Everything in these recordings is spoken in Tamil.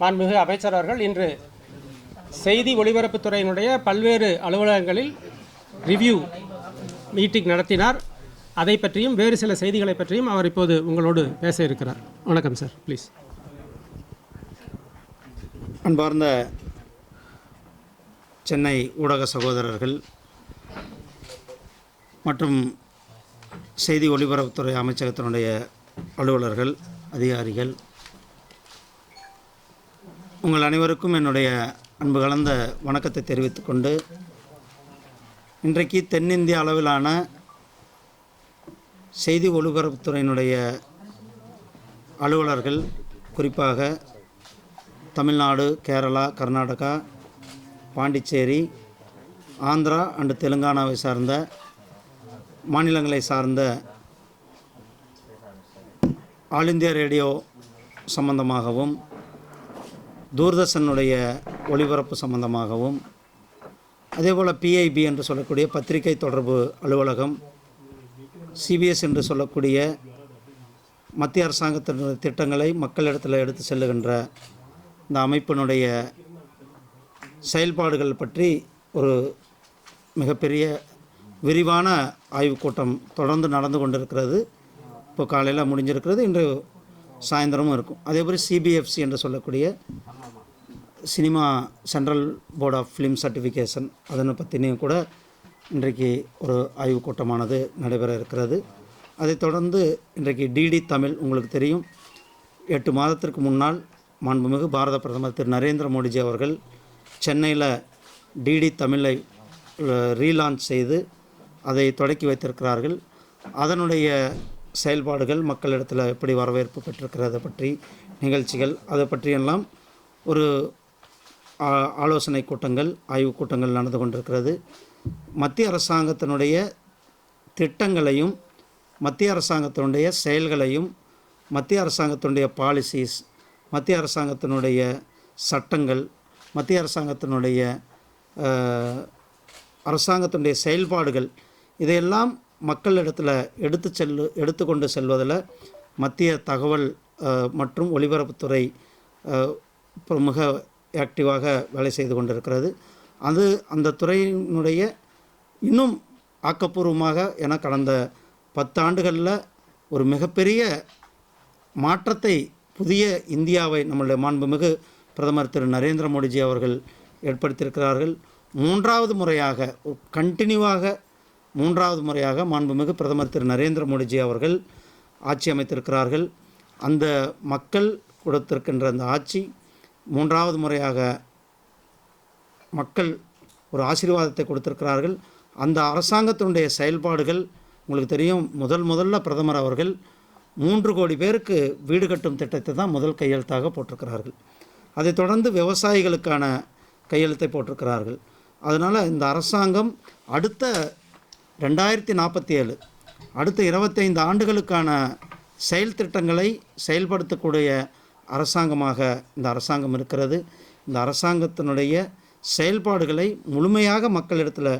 மாண்புமிகு அமைச்சர் அவர்கள் இன்று செய்தி ஒலிபரப்புத்துறையினுடைய பல்வேறு அலுவலகங்களில் ரிவ்யூ மீட்டிங் நடத்தினார். அதை பற்றியும் வேறு சில செய்திகளை பற்றியும் அவர் இப்போது உங்களோடு பேச இருக்கிறார். வணக்கம் சார் ப்ளீஸ் அன்பார்ந்த சென்னை ஊடக சகோதரர்கள் மற்றும் செய்தி ஒலிபரப்புத்துறை அமைச்சகத்தினுடைய அலுவலர்கள் அதிகாரிகள் உங்கள் அனைவருக்கும் என்னுடைய அன்பு கலந்த வணக்கத்தை தெரிவித்துக்கொண்டு இன்றைக்கு தென்னிந்திய அளவிலான செய்தி ஒலிபரப்புத்துறையினுடைய அலுவலர்கள் குறிப்பாக தமிழ்நாடு கேரளா கர்நாடகா பாண்டிச்சேரி ஆந்திரா அண்டு தெலுங்கானாவை சார்ந்த மாநிலங்களை சார்ந்த ஆல் இந்தியா ரேடியோ சம்பந்தமாகவும் தூர்தர்ஷனுடைய ஒளிபரப்பு சம்பந்தமாகவும் அதேபோல் பிஐபி என்று சொல்லக்கூடிய பத்திரிகை தொடர்பு அலுவலகம் சிபிஎஸ் என்று சொல்லக்கூடிய மத்திய அரசாங்கத்தினுடைய திட்டங்களை மக்களிடத்தில் எடுத்து செல்லுகின்ற இந்த அமைப்பினுடைய செயல்பாடுகள் பற்றி ஒரு மிகப்பெரிய விரிவான ஆய்வுக்கூட்டம் தொடர்ந்து நடந்து கொண்டிருக்கிறது. இப்போ காலையில் முடிஞ்சிருக்கிறது. இன்று சாயந்தரமும் இருக்கும். அதேபோல் சிபிஎஃப்சி என்று சொல்லக்கூடிய cinema central board of film certification அதனை பற்றினையும் கூட இன்றைக்கு ஒரு ஆய்வுக் கூட்டமானது நடைபெற இருக்கிறது. அதைத் தொடர்ந்து இன்றைக்கு டிடி தமிழ் உங்களுக்கு தெரியும். எட்டு மாதத்திற்கு முன்னால் மாண்புமிகு பாரத பிரதமர் திரு நரேந்திர மோடிஜி அவர்கள் சென்னையில் டிடி தமிழை ரீலான்ச் செய்து அதை தொடக்கி வைத்திருக்கிறார்கள். அதனுடைய செயல்பாடுகள் மக்களிடத்தில் எப்படி வரவேற்பு பெற்றிருக்கிறத பற்றி நிகழ்ச்சிகள் அதை பற்றியெல்லாம் ஒரு ஆ- ஆலோசனை கூட்டங்கள் ஆய்வுக் கூட்டங்கள் நடந்து கொண்டிருக்கிறது. மத்திய அரசாங்கத்தினுடைய திட்டங்களையும் மத்திய அரசாங்கத்தினுடைய செயல்களையும் மத்திய அரசாங்கத்தினுடைய பாலிசிஸ் மத்திய அரசாங்கத்தினுடைய சட்டங்கள் மத்திய அரசாங்கத்தினுடைய அரசாங்கத்தினுடைய செயல்பாடுகள் இதையெல்லாம் மக்களிடத்தில் எடுத்து செல்லு எடுத்துக்கொண்டு செல்வதில் மத்திய தகவல் மற்றும் ஒலிபரப்புத்துறை மிக ஆக்டிவாக வேலை செய்து கொண்டிருக்கிறது. அது அந்த துறையினுடைய இன்னும் ஆக்கப்பூர்வமாக என கடந்த பத்து ஆண்டுகளில் ஒரு மிகப்பெரிய மாற்றத்தை புதிய இந்தியாவை நம்மளுடைய மாண்புமிகு பிரதமர் திரு. நரேந்திர மோடிஜி அவர்கள் ஏற்படுத்தியிருக்கிறார்கள். மூன்றாவது முறையாக கண்டினியூவாக மூன்றாவது முறையாக மாண்புமிகு பிரதமர் திரு நரேந்திர மோடிஜி அவர்கள் ஆட்சி அமைத்திருக்கிறார்கள். அந்த மக்கள் கொடுத்திருக்கின்ற அந்த ஆட்சி மூன்றாவது முறையாக மக்கள் ஒரு ஆசீர்வாதத்தை கொடுத்திருக்கிறார்கள். அந்த அரசாங்கத்தினுடைய செயல்பாடுகள் உங்களுக்கு தெரியும். முதல் முதல்ல பிரதமர் அவர்கள் மூன்று கோடி பேருக்கு வீடு கட்டும் திட்டத்தை தான் முதல் கையெழுத்தாக போட்டிருக்கிறார்கள். அதைத் தொடர்ந்து விவசாயிகளுக்கான கையெழுத்தை போட்டிருக்கிறார்கள். அதனால் இந்த அரசாங்கம் அடுத்த ரெண்டாயிரத்தி நாற்பத்தி ஏழு. அடுத்த இருபத்தைந்து ஆண்டுகளுக்கான செயல் திட்டங்களை செயல்படுத்தக்கூடிய அரசாங்கமாக இந்த அரசாங்கம் இருக்கிறது. இந்த அரசாங்கத்தினுடைய செயல்பாடுகளை முழுமையாக மக்களிடத்தில்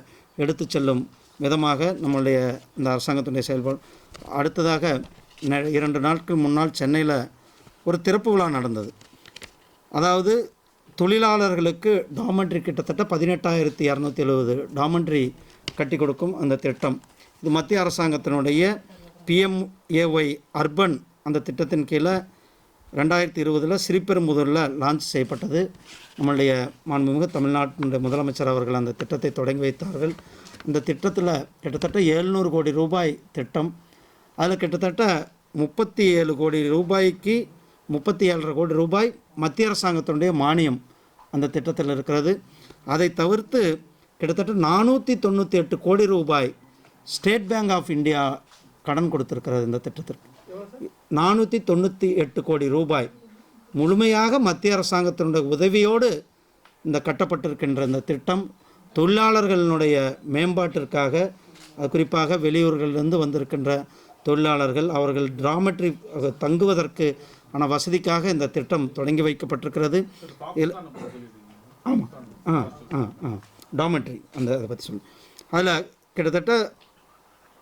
எடுத்து செல்லும் விதமாக நம்மளுடைய இந்த அரசாங்கத்தினுடைய செயல்பாடு. அடுத்ததாக இரண்டு நாட்கள் முன்னால் சென்னையில் ஒரு திறப்பு விழா நடந்தது. அதாவது தொழிலாளர்களுக்கு டாமண்ட்ரி கிட்டத்தட்ட பதினெட்டாயிரத்தி இரநூத்தி எழுபது டாமண்ட்ரி கட்டி கொடுக்கும் அந்த திட்டம். இது மத்திய அரசாங்கத்தினுடைய பிஎம்ஏஒய் அர்பன் அந்த திட்டத்தின் கீழே ரெண்டாயிரத்தி இருபதில் சிறிபெரும்புதூரில் லான்ச் செய்யப்பட்டது. நம்மளுடைய மாண்புமிகு தமிழ்நாட்டினுடைய முதலமைச்சர் அவர்கள் அந்த திட்டத்தை தொடங்கி வைத்தார்கள். இந்த திட்டத்தில் கிட்டத்தட்ட எழுநூறு கோடி ரூபாய் திட்டம். அதில் கிட்டத்தட்ட முப்பத்தி ஏழு கோடி ரூபாய்க்கு முப்பத்தி ஏழரை கோடி ரூபாய் மத்திய அரசாங்கத்தினுடைய மானியம் அந்த திட்டத்தில் இருக்கிறது. அதை தவிர்த்து கிட்டத்தட்ட நானூற்றி தொண்ணூற்றி எட்டு கோடி ரூபாய் ஸ்டேட் பேங்க் ஆஃப் இந்தியா கடன் கொடுத்திருக்கிறது இந்த திட்டத்திற்கு. நானூற்றி தொண்ணூற்றி எட்டு கோடி ரூபாய் முழுமையாக மத்திய அரசாங்கத்தினுடைய உதவியோடு இந்த கட்டப்பட்டிருக்கின்ற இந்த திட்டம் தொழிலாளர்களினுடைய மேம்பாட்டிற்காக குறிப்பாக வெளியூர்களிலிருந்து வந்திருக்கின்ற தொழிலாளர்கள் அவர்கள் டிராமெட்ரி தங்குவதற்கு ஆன வசதிக்காக இந்த திட்டம் தொடங்கி வைக்கப்பட்டிருக்கிறது. ஆமாம் ஆ ஆ ஆ. டாமெட்ரி அந்த அதை பற்றி சொல்லு. அதில் கிட்டத்தட்ட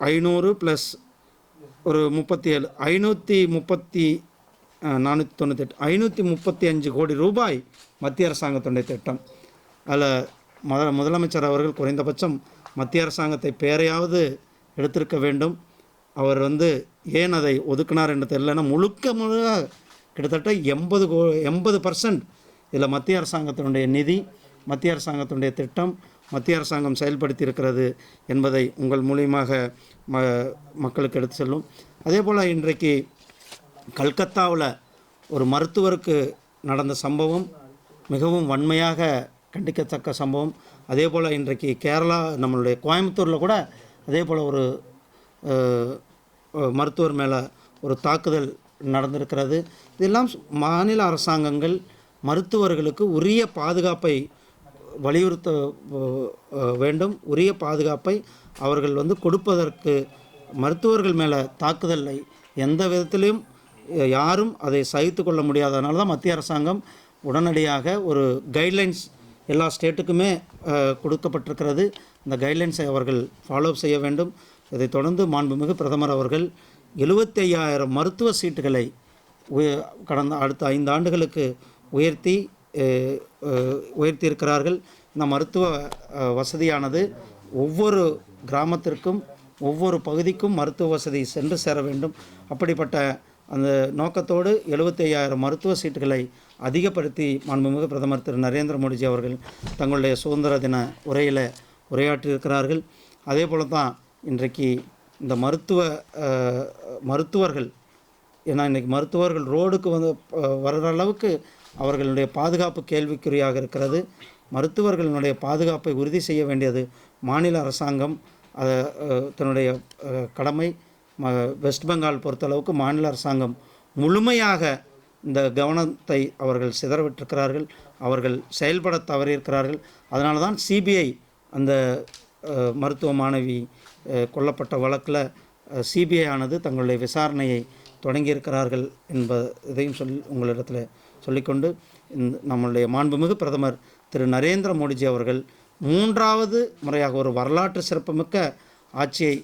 ஐநூறு ப்ளஸ் ஒரு முப்பத்தி ஏழு ஐநூற்றி முப்பத்தி நானூற்றி தொண்ணூற்றி ஐநூற்றி முப்பத்தி அஞ்சு கோடி ரூபாய் மத்திய அரசாங்கத்துடைய திட்டம். அதில் முத முதலமைச்சர் அவர்கள் குறைந்தபட்சம் மத்திய அரசாங்கத்தை பேரையாவது எடுத்திருக்க வேண்டும். அவர் வந்து ஏன் அதை ஒதுக்கினார் என்று தெரியலன்னா முழுக்க முழுக்க கிட்டத்தட்ட எண்பது கோ எண்பது பர்சன்ட் இதில் மத்திய அரசாங்கத்தினுடைய நிதி மத்திய அரசாங்கத்தினுடைய திட்டம் மத்திய அரசாங்கம் செயல்படுத்தி இருக்கிறது என்பதை உங்கள் மூலியமாக ம மக்களுக்கு எடுத்து செல்லும். அதே போல் இன்றைக்கு கல்கத்தாவில் ஒரு மருத்துவருக்கு நடந்த சம்பவம் மிகவும் வன்மையாக கண்டிக்கத்தக்க சம்பவம். அதே போல் இன்றைக்கு கேரளா நம்மளுடைய கோயம்புத்தூரில் கூட அதே போல் ஒரு மருத்துவர் மேலே ஒரு தாக்குதல் நடந்திருக்கிறது. இதெல்லாம் மாநில அரசாங்கங்கள் மருத்துவர்களுக்கு உரிய பாதுகாப்பை வலியுறுத்த வேண்டும். உரிய பாதுகாப்பை அவர்கள் வந்து கொடுப்பதற்கு மருத்துவர்கள் மேலே தாக்குதலை எந்த விதத்திலையும் யாரும் அதை சகித்து கொள்ள முடியாதனால தான் மத்திய அரசாங்கம் உடனடியாக ஒரு கைட்லைன்ஸ் எல்லா ஸ்டேட்டுக்குமே கொடுக்கப்பட்டிருக்கிறது. இந்த கைட்லைன்ஸை அவர்கள் ஃபாலோ செய்ய வேண்டும். இதைத் தொடர்ந்து மாண்புமிகு பிரதமர் அவர்கள் 75000 மருத்துவ சீட்டுகளை உய- கடந்த அடுத்த ஐந்து ஆண்டுகளுக்கு உயர்த்தி உயர்த்தியிருக்கிறார்கள். இந்த மருத்துவ வசதியானது ஒவ்வொரு கிராமத்திற்கும் ஒவ்வொரு பகுதிக்கும் மருத்துவ வசதி சென்று சேர வேண்டும். அப்படிப்பட்ட அந்த நோக்கத்தோடு 75000 மருத்துவ சீட்டுகளை அதிகப்படுத்தி மாண்புமிகு பிரதமர் திரு. நரேந்திர மோடிஜி அவர்கள் தங்களுடைய சுதந்திர தின உரையில் உரையாற்றியிருக்கிறார்கள். அதே போல தான் இன்றைக்கு இந்த மருத்துவ மருத்துவர்கள் ஏன்னா இன்றைக்கி மருத்துவர்கள் ரோடுக்கு வந்து வர்ற அளவுக்கு அவர்களுடைய பாதுகாப்பு கேள்விக்குறியாக இருக்கிறது. மருத்துவர்களுடைய பாதுகாப்பை உறுதி செய்ய வேண்டியது மாநில அரசாங்கம் அதை தன்னுடைய கடமை வெஸ்ட் பெங்கால் பொறுத்தளவுக்கு மாநில அரசாங்கம் முழுமையாக இந்த கவனத்தை அவர்கள் சிதறவிட்டிருக்கிறார்கள். அவர்கள் செயல்பட தவறியிருக்கிறார்கள். அதனால தான் சிபிஐ அந்த மருத்துவ மாணவி கொல்லப்பட்ட வழக்கில் சிபிஐ ஆனது தங்களுடைய விசாரணையை தொடங்கியிருக்கிறார்கள் என்ப இதையும் சொல்லி உங்களிடத்தில் சொல்லிக்கொண்டு இந்த நம்மளுடைய மாண்புமிகு பிரதமர் திரு நரேந்திர மோடிஜி அவர்கள் மூன்றாவது முறையாக ஒரு வரலாற்று சிறப்புமிக்க ஆட்சியை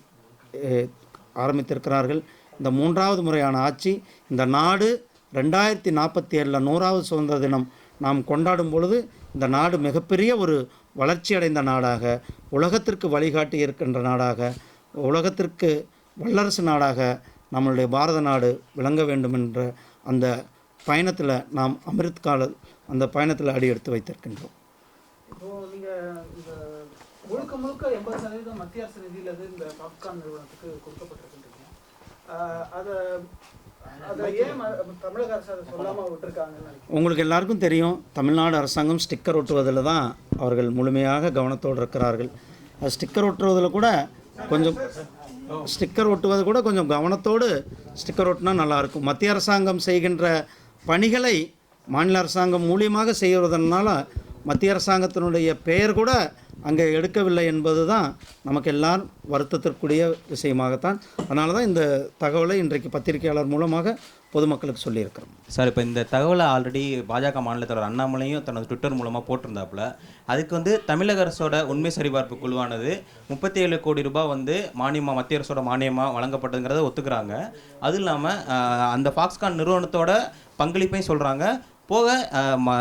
ஆரம்பித்திருக்கிறார்கள். இந்த மூன்றாவது முறையான ஆட்சி இந்த நாடு ரெண்டாயிரத்தி நாற்பத்தி ஏழில் நூறாவது சுதந்திர தினம் நாம் கொண்டாடும் பொழுது இந்த நாடு மிகப்பெரிய ஒரு வளர்ச்சியடைந்த நாடாக உலகத்திற்கு வழிகாட்டி இருக்கின்ற நாடாக உலகத்திற்கு வல்லரசு நாடாக நம்மளுடைய பாரத நாடு விளங்க வேண்டும் என்ற அந்த பயணத்தில் நாம் அமிர்த் கால அந்த பயணத்தில் அடி எடுத்து வைத்திருக்கின்றோம். முழுக்க முழுக்க எண்பது சதவீதம் மத்திய அரசு நிதியில இந்த பாப்கார்ன் நிறுவனத்துக்கு கொடுக்கப்பட்டிருக்குன்றீங்க. அத உங்களுக்கு எல்லாருக்கும் தெரியும் தமிழ்நாடு அரசாங்கம் ஸ்டிக்கர் ஒட்டுவதில் தான் அவர்கள் முழுமையாக கவனத்தோடு இருக்கிறார்கள். அது ஸ்டிக்கர் ஒட்டுவதில் கூட கொஞ்சம் ஸ்டிக்கர் ஒட்டுவது கூட கொஞ்சம் கவனத்தோடு ஸ்டிக்கர் ஒட்டினா நல்லாயிருக்கும் மத்திய அரசாங்கம் செய்கின்ற பணிகளை மாநில அரசாங்கம் மூலியமாக செய்வதனால மத்திய அரசாங்கத்தினுடைய பெயர் கூட அங்கே எடுக்கவில்லை என்பது தான் நமக்கு எல்லாம் வருத்தத்திற்குரிய விஷயமாகத்தான். அதனால தான் இந்த தகவலை இன்றைக்கு பத்திரிகையாளர் மூலமாக பொதுமக்களுக்கு சொல்லியிருக்கிறோம். சார் இப்போ இந்த தகவலை ஆல்ரெடி பாஜக மாநில தலைவர் அண்ணாமலையும் தனது ட்விட்டர் மூலமாக போட்டிருந்தாப்புல. அதுக்கு வந்து தமிழக அரசோட உண்மை சரிபார்ப்பு குழுவானது முப்பத்தி ஏழு கோடி ரூபாய் வந்து மானியமாக மத்திய அரசோட மானியமாக வழங்கப்பட்டதுங்கிறத ஒத்துக்கிறாங்க. அதுவும் இல்லாமல் அந்த ஃபாக்ஸ்கான் நிறுவனத்தோட பங்களிப்பையும் சொல்கிறாங்க போக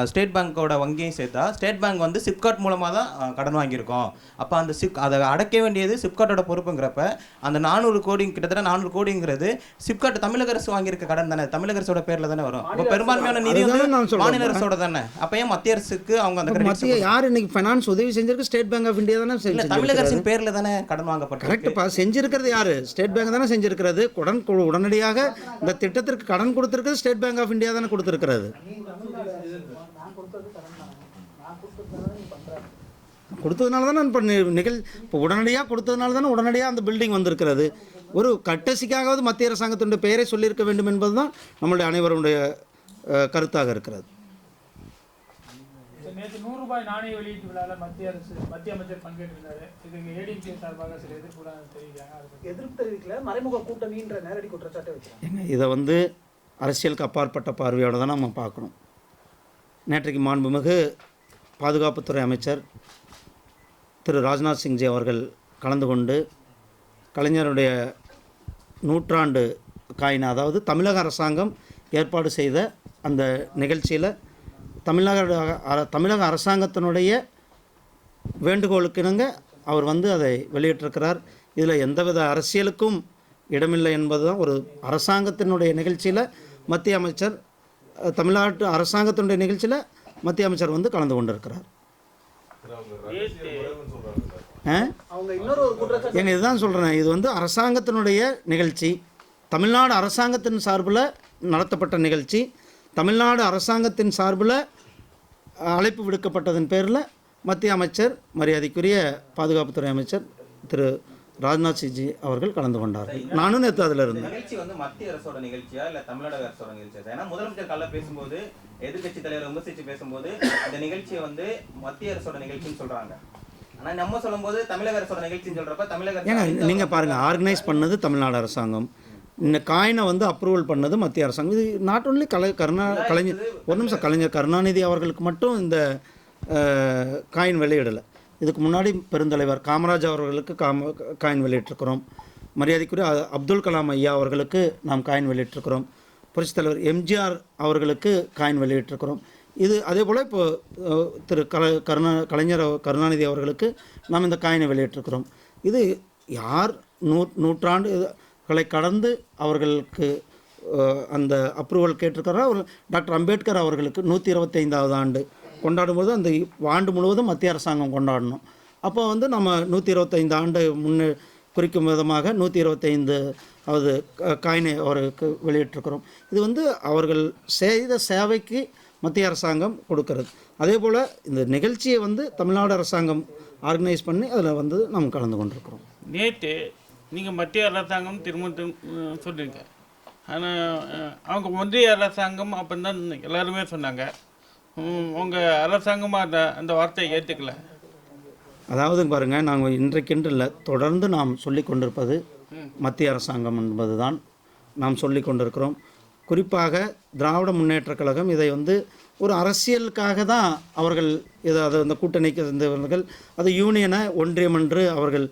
ஸ்டேட் பேங்க்கோட வங்கியும் சேர்த்தா ஸ்டேட் பேங்க் வந்து சிப்காட் மூலமாக தான் கடன் வாங்கியிருக்கோம். அப்போ அந்த சிப் அதை அடைக்க வேண்டியது சிப்காட்டோட பொறுப்புங்கிறப்ப அந்த நானூறு கோடி கிட்டத்தட்ட நானூறு கோடிங்கிறது சிப்காட் தமிழக அரசு வாங்கியிருக்க கடன் தானே தமிழக அரசோட பேரில் தானே வரும். அப்போ பெரும்பான்மையான நிதி வந்து. மாநில அரசோட தானே. அப்போ ஏன் மத்திய அரசுக்கு அவங்க அந்த இப்ப மத்திய யார் இன்னைக்கு ஃபைனான்ஸ் உதவி செஞ்சிருக்கு? ஸ்டேட் பேங்க் ஆஃப் இந்தியா தானே தமிழக அரசின் பேர்ல தானே கடன் வாங்கப்பட்டிருக்கு. கரெக்டுப்பா செஞ்சிருக்கிறது யாரு? ஸ்டேட் பேங்க் தானே செஞ்சிருக்கிறது. உடன் உடனடியாக இந்த திட்டத்திற்கு கடன் கொடுத்திருக்கிறது ஸ்டேட் பேங்க் ஆஃப் இந்தியா தானே கொடுத்திருக்கிறது. நான் கொடுத்தது கடன் தான் நான் கொடுத்ததுனால தானே இப்போ நிகழ் இப்போ உடனடியாக கொடுத்ததுனால தானே உடனடியாக அந்த பில்டிங் வந்திருக்கிறது. ஒரு கட்டசிக்காகவது மத்திய அரசாங்கத்தினுடைய பெயரை சொல்லியிருக்க வேண்டும் என்பது தான் நம்மளுடைய அனைவருடைய கருத்தாக இருக்கிறது. நேற்று நூறு ரூபாய் நாணய வெளியீட்டு விழாவில் மத்திய அரசு மத்திய அமைச்சர் பங்கேற்றிருந்தாரு இதுக்கு ஏடிஎம்கே சார்பாக சில எதிர்ப்புலாம் தெரிவிக்கிறாங்க. அதை பத்தி. எதிர்ப்பு தெரிவிக்கல மறைமுக கூட்டணின்ற நேரடி குற்றச்சாட்டை வைக்கிறாங்க. ஏங்க இதை வந்து அரசியலுக்கு அப்பாற்பட்ட பார்வையோடு தான் நம்ம பார்க்கணும். நேற்றைக்கு மாண்புமிகு பாதுகாப்புத்துறை அமைச்சர் திரு ராஜ்நாத் சிங்ஜி அவர்கள் கலந்து கொண்டு கலைஞருடைய நூற்றாண்டு காயின் அதாவது தமிழக அரசாங்கம் ஏற்பாடு செய்த அந்த நிகழ்ச்சியில் தமிழக அர- தமிழக அரசாங்கத்தினுடைய வேண்டுகோளுக்கிணங்க அவர் வந்து அதை வெளியிட்டிருக்கிறார். இதில் எந்தவித அரசியலுக்கும் இடமில்லை என்பது தான் ஒரு அரசாங்கத்தினுடைய நிகழ்ச்சியில் மத்திய அமைச்சர் தமிழ்நாட்டு அரசாங்கத்தினுடைய நிகழ்ச்சியில் மத்திய அமைச்சர் வந்து கலந்து கொண்டிருக்கிறார். எங்க இதுதான் சொல்கிறேன் இது வந்து அரசாங்கத்தினுடைய நிகழ்ச்சி. தமிழ்நாடு அரசாங்கத்தின் சார்பில் நடத்தப்பட்ட நிகழ்ச்சி. தமிழ்நாடு அரசாங்கத்தின் சார்பில் அழைப்பு விடுக்கப்பட்டதன் பேரில் மத்திய அமைச்சர் மரியாதைக்குரிய பாதுகாப்புத்துறை அமைச்சர் திரு ராஜ்நாத் சிங்ஜி அவர்கள் கலந்து கொண்டார் நானும் நேற்று அதில் இருந்தேன். நிகழ்ச்சி வந்து மத்திய அரசோட நிகழ்ச்சியா இல்ல தமிழ்நாடு அரசோட நிகழ்ச்சியா ஏன்னா முதலமைச்சர் காலைல பேசும்போது எதிர்க்கட்சி தலைவர் விமர்சிச்சு பேசும்போது இந்த நிகழ்ச்சியை வந்து மத்திய அரசோட நிகழ்ச்சின்னு சொல்றாங்க. ஆனா நம்ம சொல்லும்போது தமிழக அரசோட நிகழ்ச்சின்னு சொல்றப்ப தமிழக ஐந்தாவது நீங்கள் பாருங்கள் ஆர்கனைஸ் பண்ணது தமிழ்நாடு அரசாங்கம். இந்த காயினை வந்து அப்ரூவல் பண்ணது மத்திய அரசாங்கம். இது நாட் ஒன்லி கலை கருணா கலைஞர் ஒரு நிமிஷம் கலைஞர் கருணாநிதி அவர்களுக்கு மட்டும் இந்த காயின் வெளியிடலை இதுக்கு முன்னாடி பெருந்தலைவர் காமராஜ் அவர்களுக்கு காம காயின் வெளியிட்டிருக்கிறோம். மரியாதைக்குரிய அப்துல் கலாம் ஐயா அவர்களுக்கு நாம் காயின் வெளியிட்டிருக்கிறோம். புரட்சித் தலைவர் எம்ஜிஆர் அவர்களுக்கு காயின் வெளியிட்டிருக்கிறோம். இது அதே போல் இப்போ திரு கல கருணா கலைஞர் கருணாநிதி அவர்களுக்கு நாம் இந்த காயினை வெளியிட்டிருக்கிறோம். இது யார் நூ நூற்றாண்டுகளை கடந்து அவர்களுக்கு அந்த அப்ரூவல் கேட்டிருக்கிறாரோ அவர் டாக்டர் அம்பேத்கர் அவர்களுக்கு நூற்றி இருபத்தைந்தாவது ஆண்டு. கொண்டாடும்போது அந்த ஆண்டு முழுவதும் மத்திய அரசாங்கம் கொண்டாடணும். அப்போ வந்து நம்ம நூற்றி இருபத்தைந்து ஆண்டு முன்னே குறிக்கும் விதமாக நூற்றி இருபத்தைந்து அவது காயினை அவருக்கு வெளியிட்டிருக்கிறோம். இது வந்து அவர்கள் செய்த சேவைக்கு மத்திய அரசாங்கம் கொடுக்கறது. அதே போல் இந்த நிகழ்ச்சியை வந்து தமிழ்நாடு அரசாங்கம் ஆர்கனைஸ் பண்ணி அதில் வந்து நம்ம கலந்து கொண்டிருக்கிறோம். நேற்று நீங்கள் மத்திய அரசாங்கம் திரும்ப திரும்ப ஆனால் அவங்க ஒன்றிய அரசாங்கம் அப்படின்னு தான் எல்லாருமே சொன்னாங்க. உங்கள் அரசாங்கம் அந்த அந்த வார்த்தையை ஏற்றுக்கல அதாவது பாருங்கள் நாங்கள் இன்றைக்கென்று இல்லை தொடர்ந்து நாம் சொல்லி கொண்டிருப்பது மத்திய அரசாங்கம் என்பது தான் நாம் சொல்லி கொண்டிருக்கிறோம். குறிப்பாக திராவிட முன்னேற்றக் கழகம் இதை வந்து ஒரு அரசியலுக்காக தான் அவர்கள் இதை அதை அந்த கூட்டணிக்கு இருந்தவர்கள் அது யூனியனை ஒன்றியம் என்று அவர்கள்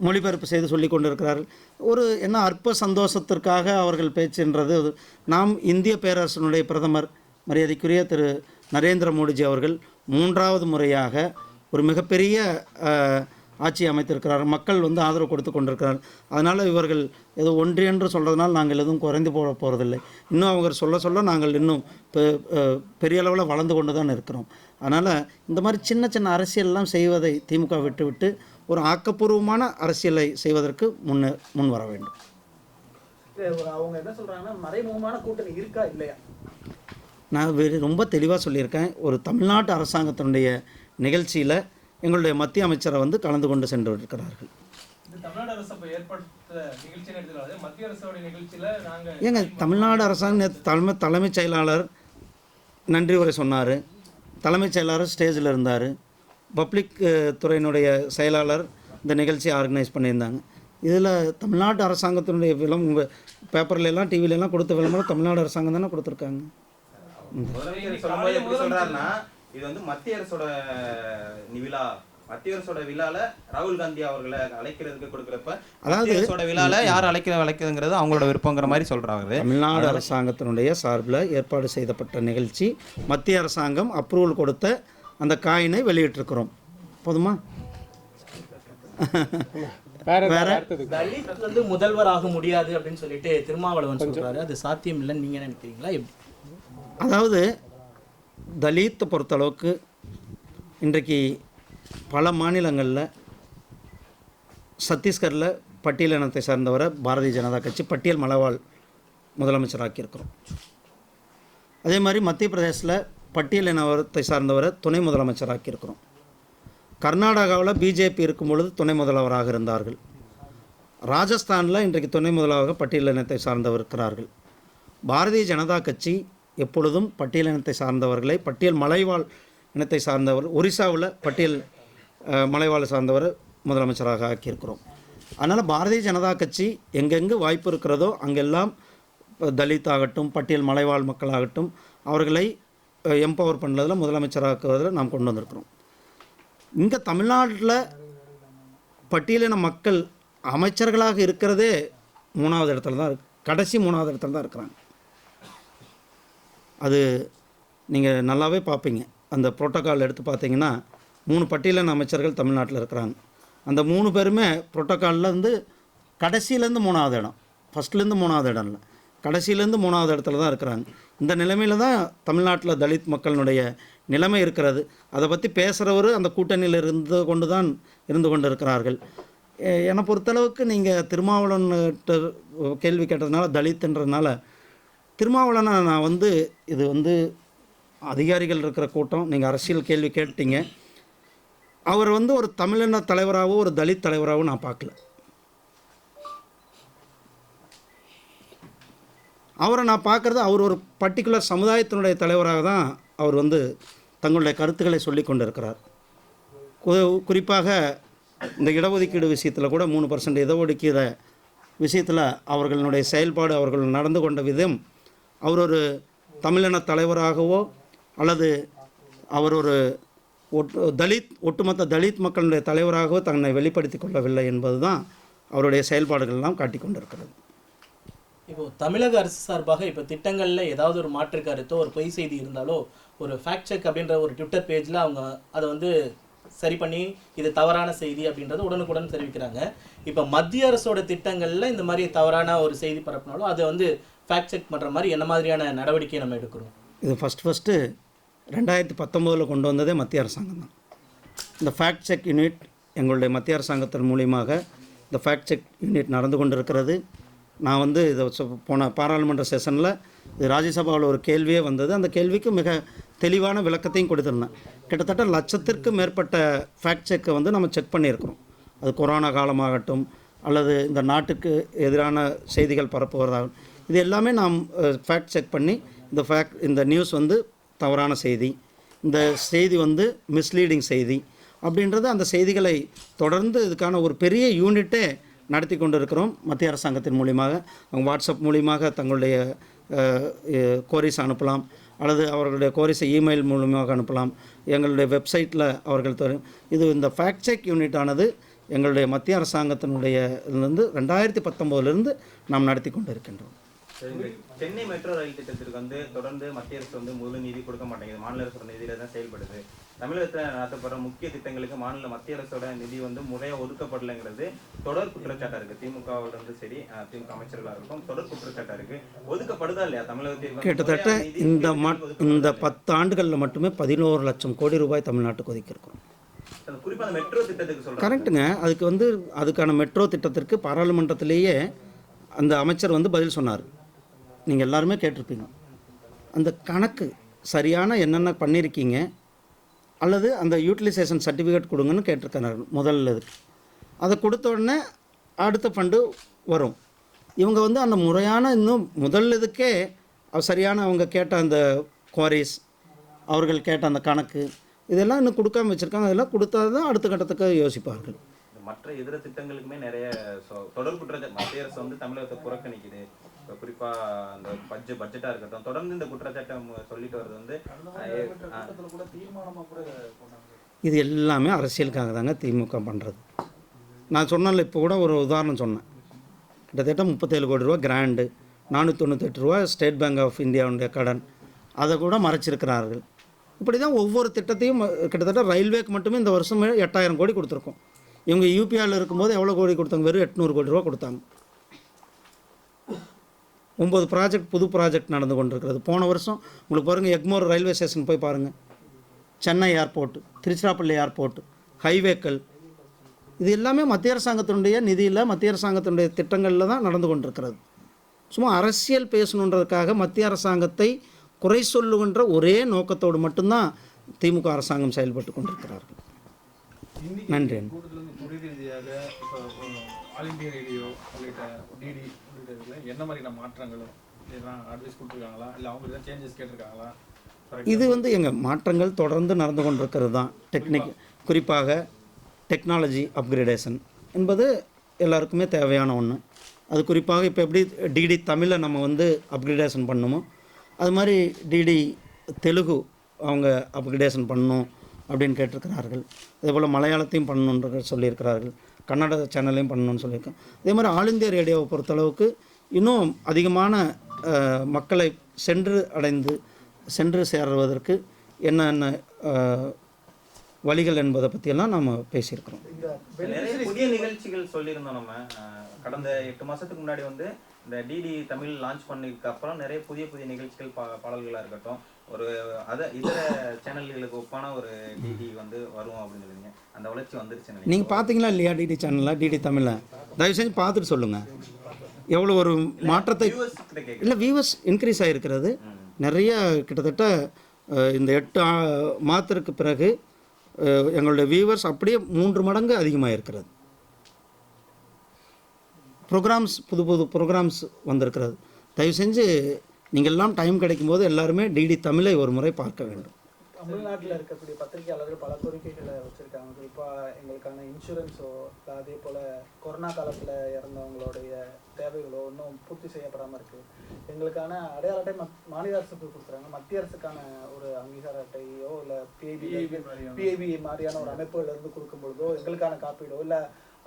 மொழிபெயர்ப்பு செய்து சொல்லி கொண்டிருக்கிறார்கள். ஒரு என்ன அற்ப சந்தோஷத்திற்காக அவர்கள் பேச்சுன்றது நாம் இந்திய பேரரசனுடைய பிரதமர் மரியாதைக்குரிய திரு நரேந்திர மோடிஜி அவர்கள் மூன்றாவது முறையாக ஒரு மிகப்பெரிய ஆட்சி அமைத்திருக்கிறார். மக்கள் வந்து ஆதரவு கொடுத்து கொண்டிருக்கிறார். அதனால் இவர்கள் ஏதோ ஒன்றியன்று சொல்கிறதுனால நாங்கள் எதுவும் குறைந்து போக போகிறதில்லை இன்னும் அவங்க சொல்ல சொல்ல நாங்கள் இன்னும் பெ- பெரிய அளவில் வளர்ந்து கொண்டு தான் இருக்கிறோம். அதனால் இந்த மாதிரி சின்ன சின்ன அரசியல்லாம் செய்வதை திமுக விட்டுவிட்டு ஒரு ஆக்கப்பூர்வமான அரசியலை செய்வதற்கு முன்னே முன் வர வேண்டும். அவங்க என்ன சொல்றாங்கன்னா மறைமுகமான கூட்டணி இருக்கா இல்லையா? நான் வேறு ரொம்ப தெளிவாக சொல்லியிருக்கேன். ஒரு தமிழ்நாட்டு அரசாங்கத்தினுடைய நிகழ்ச்சியில் எங்களுடைய மத்திய அமைச்சரை வந்து கலந்து கொண்டு சென்று இருக்கிறார்கள் ஏங்க தமிழ்நாடு அரசாங்கம் தலைமை தலைமைச் செயலாளர் நன்றி உரை சொன்னார். தலைமைச் செயலாளர் ஸ்டேஜில் இருந்தார். பப்ளிக் துறையினுடைய செயலாளர் இந்த நிகழ்ச்சியை ஆர்கனைஸ் பண்ணியிருந்தாங்க. இதில் தமிழ்நாட்டு அரசாங்கத்தினுடைய விளம் உங்கள் பேப்பர்ல எல்லாம் கொடுத்த விளம்பரம் தமிழ்நாடு அரசாங்கம் தானே கொடுத்துருக்காங்க. இது வந்து மத்திய அரசோட நிவிழா விழா மத்திய அரசோட விழால ராகுல் காந்தி அவர்களை அழைக்கிறதுக்கு கொடுக்குறப்ப அதாவது மத்திய அரசோட விழால யார் அழைக்கிற அழைக்கிறதுங்கிறது அவங்களோட விருப்பங்கிற மாதிரி சொல்றாரு. தமிழ்நாடு அரசாங்கத்தினுடைய சார்பில் ஏற்பாடு செய்யப்பட்ட நிகழ்ச்சி மத்திய அரசாங்கம் அப்ரூவல் கொடுத்த அந்த காயினை வெளியிட்டிருக்கிறோம். போதுமா? தலித் வந்து முதல்வர் ஆக முடியாது அப்படின்னு சொல்லிட்டு திருமாவளவன் சொல்றாரு. அது சாத்தியம் இல்லைன்னு நீங்க நினைக்கிறீங்களா? எப்படி? அதாவது தலித்தை பொறுத்தளவுக்கு இன்றைக்கு பல மாநிலங்களில் சத்தீஸ்கரில் பட்டியல் இனத்தை சார்ந்தவரை பாரதிய ஜனதா கட்சி பட்டியல் மலவாள் முதலமைச்சராக்கியிருக்கிறோம். அதே மாதிரி மத்திய பிரதேசில் பட்டியல் இனத்தை சார்ந்தவரை துணை முதலமைச்சராக்கியிருக்கிறோம். கர்நாடகாவில் பிஜேபி இருக்கும் பொழுது துணை முதல்வராக இருந்தார்கள். ராஜஸ்தானில் இன்றைக்கு துணை முதல்வராக பட்டியல் இனத்தை சார்ந்தவர் இருக்கிறார்கள். பாரதிய ஜனதா கட்சி எப்பொழுதும் பட்டியல் இனத்தை சார்ந்தவர்களை பட்டியல் மலைவாழ் இனத்தை சார்ந்தவர் ஒரிசாவில் பட்டியல் மலைவாழ் சார்ந்தவர் முதலமைச்சராக ஆக்கியிருக்கிறோம். அதனால் பாரதிய ஜனதா கட்சி எங்கெங்கு வாய்ப்பு இருக்கிறதோ அங்கெல்லாம் தலித் ஆகட்டும் பட்டியல் மலைவாழ் மக்களாகட்டும் அவர்களை எம்பவர் பண்ணுறதுல முதலமைச்சராக்குவதில் நாம் கொண்டு வந்திருக்கிறோம். இங்கே தமிழ்நாட்டில் பட்டியலின மக்கள் அமைச்சர்களாக இருக்கிறதே மூணாவது இடத்துல தான் இருக்கு. கடைசி மூணாவது இடத்துல தான் இருக்கிறாங்க. அது நீங்கள் நல்லாவே பார்ப்பீங்க. அந்த புரோட்டோக்கால் எடுத்து பார்த்தீங்கன்னா மூணு பட்டியலின அமைச்சர்கள் தமிழ்நாட்டில் இருக்கிறாங்க. அந்த மூணு பேருமே புரோட்டோக்கால்லேருந்து கடைசியிலேருந்து மூணாவது இடம். ஃபஸ்ட்லேருந்து மூணாவது இடம் இல்லை. கடைசியிலேருந்து மூணாவது இடத்துல தான் இருக்கிறாங்க. இந்த நிலைமையில் தான் தமிழ்நாட்டில் தலித் மக்களினுடைய நிலைமை இருக்கிறது. அதை பற்றி பேசுகிறவர் அந்த கூட்டணியில் இருந்து கொண்டு தான் இருந்து கொண்டு இருக்கிறார்கள் என்னை பொறுத்தளவுக்கு நீங்கள் திருமாவளவன் கேள்வி கேட்டதுனால தலித்துன்றதுனால திருமாவளவனை நான் வந்து இது வந்து அதிகாரிகள் இருக்கிற கூட்டம். நீங்கள் அரசியல் கேள்வி கேட்டீங்க. அவர் வந்து ஒரு தமிழின தலைவராகவோ ஒரு தலித் தலைவராகவோ நான் பார்க்கல. அவரை நான் பார்க்குறது அவர் ஒரு பர்டிகுலர் சமுதாயத்தினுடைய தலைவராக தான் அவர் வந்து தங்களுடைய கருத்துக்களை சொல்லி கொண்டிருக்கிறார். குறிப்பாக இந்த இடஒதுக்கீடு விஷயத்தில் கூட மூணு பர்சன்ட் இடஒதுக்கீடு விஷயத்தில் அவர்களுடைய செயல்பாடு அவர்கள் நடந்து கொண்ட விதம் அவர் ஒரு தமிழின தலைவராகவோ அல்லது அவர் ஒரு தலித் ஒட்டுமொத்த தலித் மக்களுடைய தலைவராகவோ தன்னை வெளிப்படுத்தி கொள்ளவில்லை என்பது தான் அவருடைய செயல்பாடுகள் எல்லாம் காட்டிக் கொண்டிருக்கிறது இப்போ தமிழக அரசு சார்பாக இப்போ திட்டங்களில் ஏதாவது ஒரு மாற்று கருத்தோ ஒரு பொய் செய்தி இருந்தாலோ ஒரு ஃபேக்ட் செக் அப்படின்ற ஒரு ட்விட்டர் பேஜில் அவங்க அதை வந்து சரி பண்ணி இது தவறான செய்தி அப்படின்றத உடனுக்குடன் தெரிவிக்கிறாங்க. இப்போ மத்திய அரசோட திட்டங்களில் இந்த மாதிரி தவறான ஒரு செய்தி பரப்பினாலும் அதை வந்து ஃபேக்ட் செக் பண்ணுற மாதிரி என்ன மாதிரியான நடவடிக்கை நம்ம எடுக்கிறோம்? இது ஃபஸ்ட் ஃபஸ்ட்டு ரெண்டாயிரத்தி பத்தொம்போதில் கொண்டு வந்ததே மத்திய அரசாங்கம் தான். இந்த ஃபேக்ட் செக் யூனிட் எங்களுடைய மத்திய அரசாங்கத்தின் மூலியமாக இந்த ஃபேக்ட் செக் யூனிட் நடந்து கொண்டிருக்கிறது. நான் வந்து இதை போன பாராளுமன்ற செஷனில் இது ராஜ்யசபாவில் ஒரு கேள்வியே வந்தது. அந்த கேள்விக்கு மிக தெளிவான விளக்கத்தையும் கொடுத்துருந்தேன். கிட்டத்தட்ட லட்சத்திற்கு மேற்பட்ட ஃபேக்ட் செக்கை வந்து நம்ம செக் பண்ணியிருக்கிறோம். அது கொரோனா காலமாகட்டும் அல்லது இந்த நாட்டுக்கு எதிரான செய்திகள் பரப்புவதாகட்டும். இது எல்லாமே நாம் ஃபேக்ட் செக் பண்ணி இந்த ஃபேக்ட் இந்த நியூஸ் வந்து தவறான செய்தி. இந்த செய்தி வந்து மிஸ்லீடிங் செய்தி. அப்படின்றது அந்த செய்திகளை தொடர்ந்து இதுக்கான ஒரு பெரிய யூனிட்டே நடத்தி கொண்டு இருக்கிறோம் மத்திய அரசாங்கத்தின் மூலியமாக. அவங்க வாட்ஸ்அப் மூலியமாக தங்களுடைய கோரிஸ் அனுப்பலாம். அல்லது அவர்களுடைய கோரிஸை இமெயில் மூலமாக அனுப்பலாம். எங்களுடைய வெப்சைட்டில் அவர்கள் தரும் இது இந்த ஃபேக்ட் செக் யூனிட்டானது எங்களுடைய மத்திய அரசாங்கத்தினுடைய இதுலேருந்து ரெண்டாயிரத்தி பத்தொம்போதுலேருந்து நாம் நடத்தி கொண்டு இருக்கின்றோம் சென்னை மெட்ரோ ரயில் திட்டத்திற்கு வந்து தொடர்ந்து மத்திய அரசு வந்து முழு நிதி கொடுக்க மாட்டேங்குது. மாநில அரசோட நிதியில தான் செயல்படுது. தமிழகத்தில் நடத்தப்படுற முக்கிய திட்டங்களுக்கு மாநில மத்திய அரசோட நிதி வந்து முறையா ஒதுக்கப்படலைங்கிறது தொடர் குற்றச்சாட்டா இருக்கு. திமுகவோட இருந்து சரி திமுக அமைச்சர்களா இருக்கும் தொடர் குற்றச்சாட்டா இருக்கு. ஒதுக்கப்படுதா இல்லையா தமிழகத்தில் கிட்டத்தட்ட இந்த இந்த பத்து ஆண்டுகளில் மட்டுமே பதினோரு லட்சம் கோடி ரூபாய் தமிழ்நாட்டுக்கு சொல்றேன். கரெக்டுங்க அதுக்கு வந்து அதுக்கான மெட்ரோ திட்டத்திற்கு பாராளுமன்றத்திலேயே அந்த அமைச்சர் வந்து பதில் சொன்னார். நீங்கள் எல்லாருமே கேட்டிருப்பீங்க. அந்த கணக்கு சரியான என்னென்ன பண்ணியிருக்கீங்க அல்லது அந்த யூட்டிலைசேஷன் சர்டிஃபிகேட் கொடுங்கன்னு கேட்டிருக்காங்க முதல்ல இதுக்கு அதை கொடுத்த உடனே அடுத்த ஃபண்டு வரும். இவங்க வந்து அந்த முறையான இன்னும் முதல் இதுக்கே சரியான அவங்க கேட்ட அந்த குவாரிஸ் அவர்கள் கேட்ட அந்த கணக்கு இதெல்லாம் இன்னும் கொடுக்காம வச்சுருக்காங்க அதெல்லாம் கொடுத்தா தான் அடுத்த கட்டத்துக்கு யோசிப்பார்கள். மற்ற இதர திட்டங்களுக்குமே நிறைய சொ- மத்திய அரசு வந்து தமிழகத்தை புறக்கணிக்குது. இப்போ குறிப்பா அந்த பட்ஜெட் பட்ஜெட்டா இருக்கட்டும் தொடர்ந்து இந்த குற்றச்சாட்டை மு- சொல்லிட்டு வர்றது வந்து இது எல்லாமே அரசியலுக்காக தாங்க திமுக பண்ணுறது நான் சொன்னல இப்போ கூட ஒரு உதாரணம் சொன்னேன். கிட்டத்தட்ட முப்பத்தேழு கோடி ரூபா கிராண்டு நானூற்றி தொண்ணூத்தெட்டு ரூபா ஸ்டேட் பேங்க் ஆஃப் இந்தியாவுடைய கடன். அதை கூட மறைச்சிருக்கிறார்கள். இப்படி தான் ஒவ்வொரு திட்டத்தையும் கிட்டத்தட்ட ரயில்வேக்கு மட்டுமே இந்த வருஷம் எட்டாயிரம் கோடி கொடுத்துருக்கோம். இவங்க யூபிஆரில் இருக்கும்போது எவ்வளோ கோடி கொடுத்தாங்க? வெறும் எட்நூறு கோடி ரூபா கொடுத்தாங்க. ஒம்பது ப்ராஜெக்ட் புது ப்ராஜெக்ட் நடந்து கொண்டிருக்கிறது. போன வருஷம் உங்களுக்கு பாருங்கள் எக்மோர் ரயில்வே ஸ்டேஷன் போய் பாருங்கள் சென்னை ஏர்போர்ட் திருச்சிராப்பள்ளி ஏர்போர்ட் ஹைவேக்கள் இது எல்லாமே மத்திய அரசாங்கத்தினுடைய நிதியில் மத்திய அரசாங்கத்தினுடைய திட்டங்களில் தான் நடந்து கொண்டிருக்கிறது. சும்மா அரசியல் பேசணுன்றதுக்காக மத்திய அரசாங்கத்தை குறை சொல்லுகின்ற ஒரே நோக்கத்தோடு மட்டும்தான் திமுக அரசாங்கம் செயல்பட்டு கொண்டிருக்கிறார்கள். நன்றி. இதில் என்ன மாதிரியான மாற்றங்களும்? இதெல்லாம் அட்வைஸ் கொடுத்துருக்காங்களா? இல்லை அவங்க ஏதாவது சேஞ்சஸ் கேட்டிருக்காங்களா? For இது வந்து எங்கள் மாற்றங்கள் தொடர்ந்து நடந்து கொண்டிருக்கிறது தான் டெக்னிக் குறிப்பாக டெக்னாலஜி அப்கிரேடேஷன் என்பது எல்லாருக்குமே தேவையான ஒன்று அது குறிப்பாக இப்போ எப்படி டிடி தமிழை நம்ம வந்து அப்கிரேடேஷன் பண்ணணுமோ அது மாதிரி டிடி தெலுங்கு அவங்க அப்கிரேடேஷன் பண்ணணும் அப்படின்னு கேட்டிருக்கிறார்கள். அதே போல் மலையாளத்தையும் பண்ணணுன்ற சொல்லியிருக்கிறார்கள். கன்னட சேனலையும் பண்ணணும்னு சொல்லியிருக்கேன். அதே மாதிரி ஆல் இந்தியா ரேடியோவை பொறுத்தளவுக்கு இன்னும் அதிகமான மக்களை சென்று அடைந்து சென்று சேர்வதற்கு என்னென்ன வழிகள் என்பதை பற்றியெல்லாம் நம்ம பேசியிருக்கிறோம். நிறைய புதிய நிகழ்ச்சிகள் சொல்லியிருந்தோம் நம்ம. கடந்த எட்டு மாதத்துக்கு முன்னாடி வந்து இந்த டிடி தமிழ் லான்ச் பண்ணதுக்கு அப்புறம் நிறைய புதிய புதிய நிகழ்ச்சிகள் பா பாடல்களாக இருக்கட்டும் ஒரு அத இதர சேனல்களுக்கு ஒப்பான ஒரு டிடி வந்து வரும் அப்படின்னு சொல்லுவீங்க அந்த வளர்ச்சி வந்துருச்சு நீங்கள் பார்த்தீங்களா இல்லையா டிடி சேனலில் டிடி தமிழில்? தயவு செஞ்சு பார்த்துட்டு சொல்லுங்கள் எவ்வளோ ஒரு மாற்றத்தை இல்லை வியூவர்ஸ் இன்க்ரீஸ் ஆகிருக்கிறது நிறைய கிட்டத்தட்ட இந்த எட்டு மாதத்திற்கு பிறகு எங்களுடைய வியூவர்ஸ் அப்படியே மூன்று மடங்கு அதிகமாக இருக்கிறது ப்ரோக்ராம்ஸ் புது புது ப்ரோக்ராம்ஸ் வந்திருக்கிறது. தயவு செஞ்சு நீங்கள் எல்லாம் டைம் கிடைக்கும்போது எல்லாருமே டிடி தமிழை ஒரு முறை பார்க்க வேண்டும். தமிழ்நாட்டில் இருக்கக்கூடிய பத்திரிகையாளர்கள் பல கோரிக்கைகளை வச்சிருக்காங்க. குறிப்பாக எங்களுக்கான இன்சூரன்ஸோ இல்லை அதே போல் கொரோனா காலத்தில் இறந்தவங்களுடைய தேவைகளோ இன்னும் பூர்த்தி செய்யப்படாமல் இருக்கு. எங்களுக்கான அடையாள அட்டை மத்- மாநில அரசுக்கு கொடுக்குறாங்க. மத்திய அரசுக்கான ஒரு அங்கீகார அட்டையோ இல்லை பிஐபி பிஐபி மாதிரியான ஒரு அமைப்புகள் இருந்து கொடுக்கும் பொழுதோ எங்களுக்கான காப்பீடோ இல்லை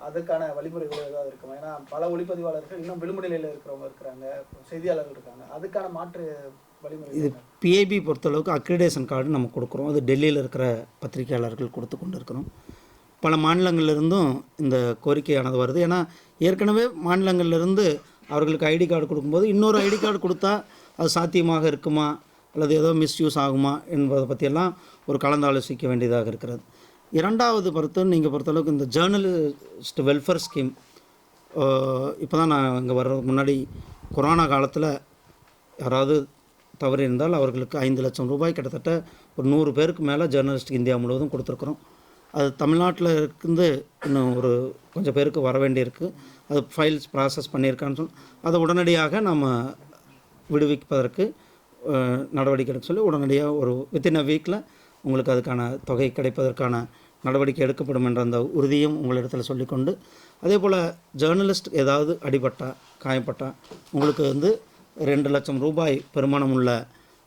அதுக்கான வழிமுறைகளோ ஏதாவது இருக்குமா? ஏன்னா பல ஒளிப்பதிவாளர்கள் இன்னும் விடுமுறையில் இருக்கிறவங்க இருக்கிறாங்க. செய்தியாளர்கள் இருக்காங்க. அதுக்கான மாற்று வழிமுறை இது பிஐபி பொறுத்தளவுக்கு அக்ரிடேஷன் கார்டு நம்ம கொடுக்குறோம். அது டெல்லியில் இருக்கிற பத்திரிகையாளர்கள் கொடுத்து கொண்டு இருக்கிறோம் பல மாநிலங்கள்லேருந்தும் இந்த கோரிக்கையானது வருது. ஏன்னா ஏற்கனவே மாநிலங்கள்லேருந்து அவர்களுக்கு ஐடி கார்டு கொடுக்கும்போது இன்னொரு ஐடி கார்டு கொடுத்தா அது சாத்தியமாக இருக்குமா? அல்லது ஏதோ மிஸ்யூஸ் ஆகுமா? என்பதை பற்றியெல்லாம் ஒரு கலந்தாலோசிக்க வேண்டியதாக இருக்கிறது. இரண்டாவது பொறுத்து நீங்கள் பொறுத்தளவுக்கு இந்த ஜேர்னலிஸ்ட் வெல்ஃபேர் ஸ்கீம் இப்போ தான் நான் இங்கே வர்றதுக்கு முன்னாடி கொரோனா காலத்தில் யாராவது தவறு இருந்தால் அவர்களுக்கு ஐந்து லட்சம் ரூபாய் கிட்டத்தட்ட ஒரு நூறு பேருக்கு மேலே ஜேர்னலிஸ்ட்டுக்கு இந்தியா முழுவதும் கொடுத்துருக்குறோம். அது தமிழ்நாட்டில் இருந்து இன்னும் ஒரு கொஞ்சம் பேருக்கு வர வேண்டியிருக்கு. அது ஃபைல்ஸ் ப்ராசஸ் பண்ணியிருக்கான்னு சொல்லி அதை உடனடியாக நம்ம விடுவிப்பதற்கு நடவடிக்கைன்னு நடவடிக்கை எடுக்க சொல்லி உடனடியாக ஒரு வித்தின் அ வீக்கில் உங்களுக்கு அதுக்கான தொகை கிடைப்பதற்கான நடவடிக்கை எடுக்கப்படும் என்ற அந்த உறுதியும் உங்களிடத்தில் சொல்லிக்கொண்டு அதே போல் ஜேர்னலிஸ்ட் ஏதாவது அடிபட்டா காயப்பட்டா உங்களுக்கு வந்து ரெண்டு லட்சம் ரூபாய் பெருமானம் உள்ள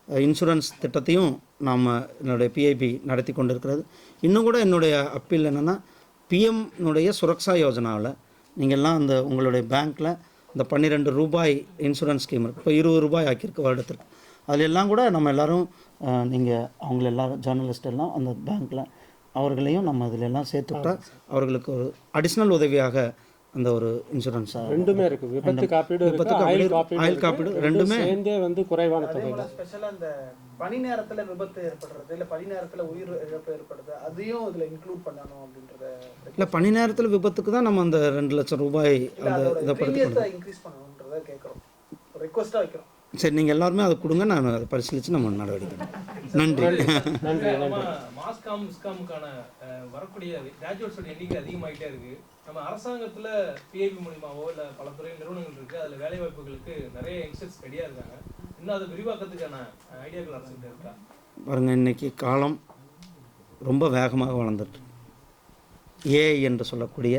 இன்சூரன்ஸ் திட்டத்தையும் நாம் என்னுடைய பிஐபி நடத்தி கொண்டு இருக்கிறது இன்னும் கூட என்னுடைய அப்பீல் என்னென்னா பிஎம்னுடைய சுரக்ஷா யோஜனாவில் நீங்கள்லாம் அந்த உங்களுடைய பேங்க்கில் இந்த பன்னிரெண்டு ரூபாய் இன்சூரன்ஸ் ஸ்கீம் இருக்குது இப்போ இருபது ரூபாய் ஆக்கியிருக்கு வருடத்திற்கு. அதில் எல்லாம் கூட நம்ம எல்லாரும் நீங்கள் அவங்கள எல்லாரும் ஜேர்னலிஸ்ட் எல்லாம் அந்த பேங்க்கில் அவர்களையும் நம்ம இதில் எல்லாம் சேர்த்துட்டா அவர்களுக்கு ஒரு அடிஷ்னல் உதவியாக அந்த ஒரு இன்சூரன்ஸாக ரெண்டுமே இருக்கு. விபத்து காப்பீடு விபத்து ஆயுள் காப்பீடு, இருக்கு. காப்பீடு ரெண்டும் சேர்ந்தே வந்து குறைவான தொகை தான் ஸ்பெஷலா இந்த பனி நேரத்துல விபத்து ஏற்படுறது இல்ல பனி நேரத்துல உயிர் இழப்பு ஏற்படுது அதையும் இதுல இன்க்ளூட் பண்ணணும் அப்படின்றத இல்லை பணி நேரத்தில் விபத்துக்கு தான் நம்ம அந்த ரெண்டு லட்சம் ரூபாய் அந்த இதை படுத்தி இன்க்ரீஸ் பண்ணணுன்றத கேட்கறோம் ரெக்வஸ்டா வைக்கிறோம். சரி நீங்கள் எல்லாருமே அதை கொடுங்க நான் அதை பரிசீலித்து நம்ம நடவடிக்கை. நன்றி. நன்றி. மாஸ்காம் மிஸ்காமுக்கான வரக்கூடிய கிராஜுவேட்ஸோட எண்ணிக்கை அதிகமாயிட்டே இருக்கு. நம்ம அரசாங்கத்துல பிஐபி மூலியமாவோ இல்ல பல துறை நிறுவனங்கள் இருக்கு. அதுல வேலை வாய்ப்புகளுக்கு நிறைய யங்ஸ்டர்ஸ் ரெடியா இருக்காங்க. இன்னும் அதை விரிவாக்கத்துக்கான ஐடியாக்கள் அரசுகிட்ட இருக்கா? பாருங்க இன்னைக்கு காலம் ரொம்ப வேகமாக வளர்ந்துட்டு ஏஐ என்று சொல்லக்கூடிய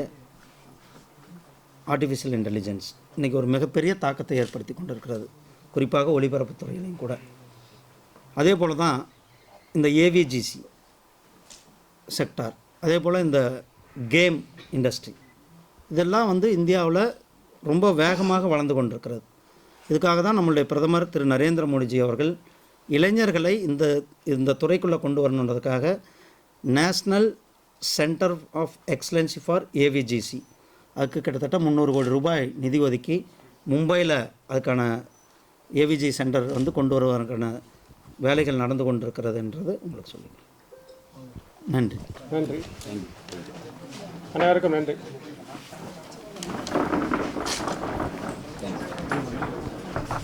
ஆர்டிஃபிஷியல் இன்டெலிஜென்ஸ் இன்றைக்கி ஒரு மிகப்பெரிய தாக்கத்தை ஏற்படுத்தி கொண்டிருக்கிறது. குறிப்பாக ஒளிபரப்புத் துறையிலையும் கூட. அதே போல் தான் இந்த ஏவிஜிசி செக்டார் அதே போல் இந்த கேம் இண்டஸ்ட்ரி இதெல்லாம் வந்து இந்தியாவில் ரொம்ப வேகமாக வளர்ந்து கொண்டிருக்கிறது. இதுக்காக தான் நம்மளுடைய பிரதமர் திரு நரேந்திர மோடிஜி அவர்கள் இளைஞர்களை இந்த இந்த துறைக்குள்ளே கொண்டு வரணுன்றதுக்காக national centre of excellency for AVGC அதுக்கு கிட்டத்தட்ட முந்நூறு கோடி ரூபாய் நிதி ஒதுக்கி மும்பையில் அதுக்கான ஏவிஜி சென்டர் வந்து கொண்டு வருவதற்கான வேலைகள் நடந்து கொண்டிருக்கிறது என்றது உங்களுக்கு சொல்லுங்கள் நன்றி. நன்றி. அனைவருக்கும் நன்றி.